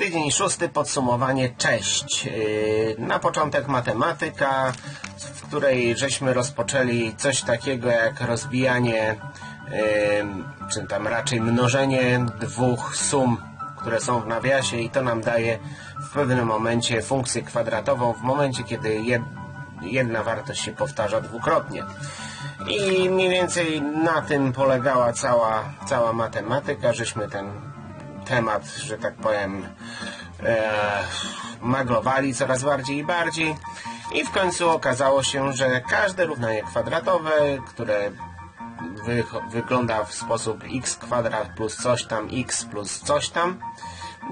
Tydzień szósty, podsumowanie, cześć. Yy, Na początek matematyka, w której żeśmy rozpoczęli coś takiego jak rozbijanie, yy, czy tam raczej mnożenie dwóch sum, które są w nawiasie i to nam daje w pewnym momencie funkcję kwadratową, w momencie kiedy jed, jedna wartość się powtarza dwukrotnie. I mniej więcej na tym polegała cała, cała matematyka, żeśmy ten temat, że tak powiem, e, maglowali coraz bardziej i bardziej. I w końcu okazało się, że każde równanie kwadratowe, które wy, wygląda w sposób x kwadrat plus coś tam, x plus coś tam,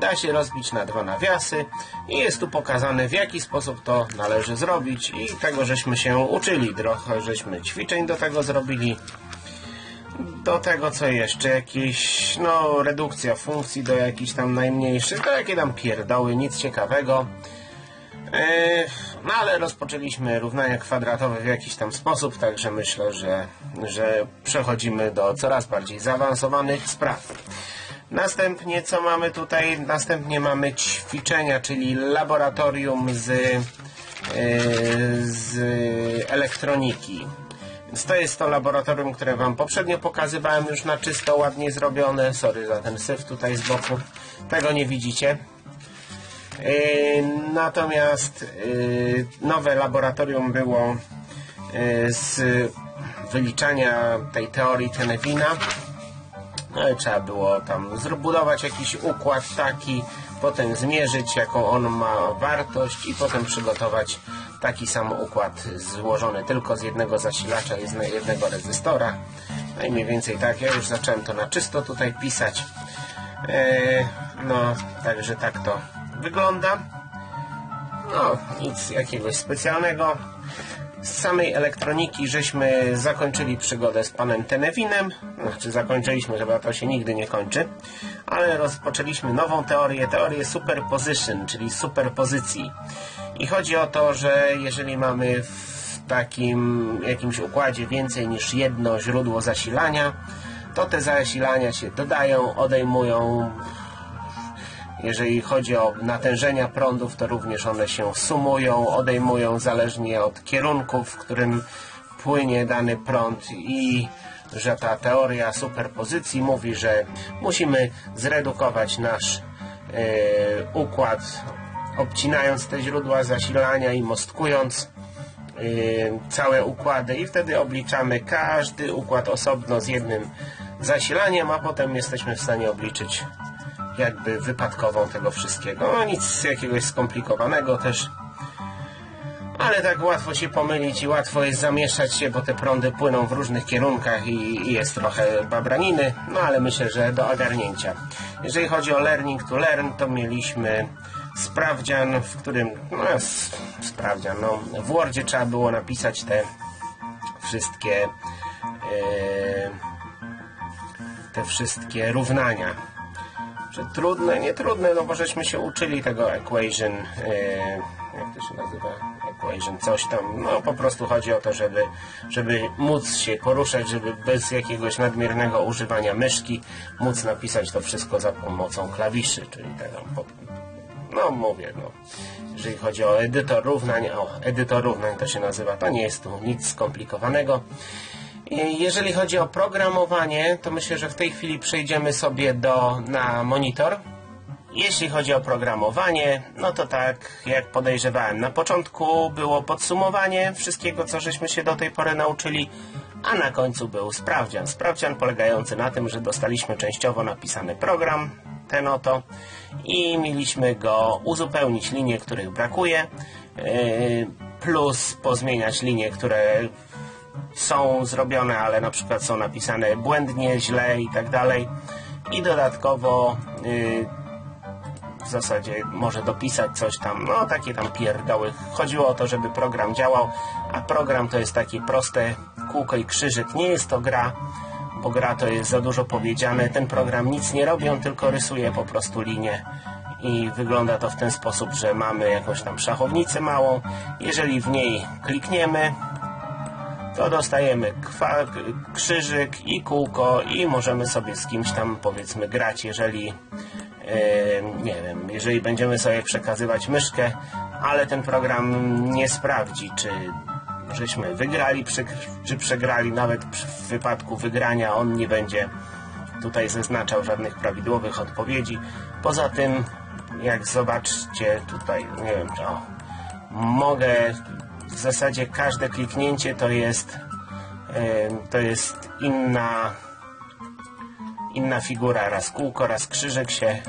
da się rozbić na dwa nawiasy i jest tu pokazane w jaki sposób to należy zrobić i tego żeśmy się uczyli, trochę żeśmy ćwiczeń do tego zrobili do tego co jeszcze, jakieś no redukcja funkcji do jakichś tam najmniejszych, to jakie tam pierdoły, nic ciekawego Yy, no ale rozpoczęliśmy równania kwadratowe w jakiś tam sposób, także myślę, że, że przechodzimy do coraz bardziej zaawansowanych spraw. Następnie co mamy tutaj? Następnie mamy ćwiczenia, czyli laboratorium z, yy, z elektroniki. To jest to laboratorium, które Wam poprzednio pokazywałem już na czysto, ładnie zrobione. Sorry za ten syf tutaj z boku. Tego nie widzicie. Yy, Natomiast yy, nowe laboratorium było yy, z wyliczania tej teorii Tenevina. No i trzeba było tam zbudować jakiś układ taki, potem zmierzyć jaką on ma wartość i potem przygotować taki sam układ złożony tylko z jednego zasilacza i z jednego rezystora. No i mniej więcej tak, ja już zacząłem to na czysto tutaj pisać. Eee, no, także tak to wygląda. No, nic jakiegoś specjalnego. Z samej elektroniki żeśmy zakończyli przygodę z panem Tenewinem. Znaczy zakończyliśmy, chyba to się nigdy nie kończy. Ale rozpoczęliśmy nową teorię, teorię superposition, czyli superpozycji. I chodzi o to, że jeżeli mamy w takim jakimś układzie więcej niż jedno źródło zasilania, to te zasilania się dodają, odejmują, jeżeli chodzi o natężenia prądów, to również one się sumują, odejmują zależnie od kierunku, w którym płynie dany prąd i że ta teoria superpozycji mówi, że musimy zredukować nasz e, układ, obcinając te źródła zasilania i mostkując e, całe układy i wtedy obliczamy każdy układ osobno z jednym zasilaniem, a potem jesteśmy w stanie obliczyć jakby wypadkową tego wszystkiego. No nic jakiegoś skomplikowanego też. Ale tak łatwo się pomylić i łatwo jest zamieszać się, bo te prądy płyną w różnych kierunkach i, i jest trochę babraniny, no ale myślę, że do ogarnięcia. Jeżeli chodzi o learning to learn, to mieliśmy sprawdzian, w którym, no sprawdzian, no w Wordzie trzeba było napisać te wszystkie yy, te wszystkie równania czy trudne, nie trudne, no bo żeśmy się uczyli tego equation, yy, jak to się nazywa, equation, coś tam, no po prostu chodzi o to, żeby, żeby móc się poruszać, żeby bez jakiegoś nadmiernego używania myszki móc napisać to wszystko za pomocą klawiszy, czyli tego, no mówię, no. Jeżeli chodzi o edytor równań, o, edytor równań to się nazywa, to nie jest tu nic skomplikowanego. Jeżeli chodzi o programowanie, to myślę, że w tej chwili przejdziemy sobie do, na monitor. Jeśli chodzi o programowanie, no to tak jak podejrzewałem, na początku było podsumowanie wszystkiego, co żeśmy się do tej pory nauczyli, a na końcu był sprawdzian. Sprawdzian polegający na tym, że dostaliśmy częściowo napisany program, ten oto, i mieliśmy go uzupełnić linie, których brakuje, yy, plus pozmieniać linie, które są zrobione, ale na przykład są napisane błędnie, źle i tak dalej. I dodatkowo yy, w zasadzie może dopisać coś tam, no takie tam pierdoły. Chodziło o to, żeby program działał, a program to jest takie proste kółko i krzyżyk. Nie jest to gra, bo gra to jest za dużo powiedziane. Ten program nic nie robi, on tylko rysuje po prostu linię i wygląda to w ten sposób, że mamy jakąś tam szachownicę małą. Jeżeli w niej klikniemy, to dostajemy krzyżyk i kółko i możemy sobie z kimś tam powiedzmy grać, jeżeli nie wiem, jeżeli będziemy sobie przekazywać myszkę, ale ten program nie sprawdzi, czy żeśmy wygrali, czy przegrali, nawet w wypadku wygrania on nie będzie tutaj zaznaczał żadnych prawidłowych odpowiedzi. Poza tym, jak zobaczcie tutaj, nie wiem, czy o, mogę w zasadzie każde kliknięcie to jest to jest inna inna figura, raz kółko, raz krzyżyk się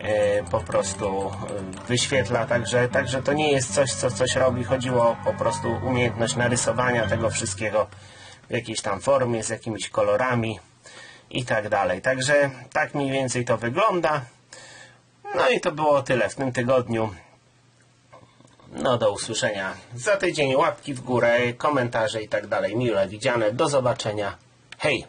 e, po prostu e, wyświetla, także, także to nie jest coś, co coś robi, chodziło po prostu umiejętność narysowania tego wszystkiego w jakiejś tam formie, z jakimiś kolorami i tak dalej. Także tak mniej więcej to wygląda. No i to było tyle w tym tygodniu. No do usłyszenia za tydzień. Łapki w górę, komentarze i tak dalej. Mile widziane. Do zobaczenia. Hej!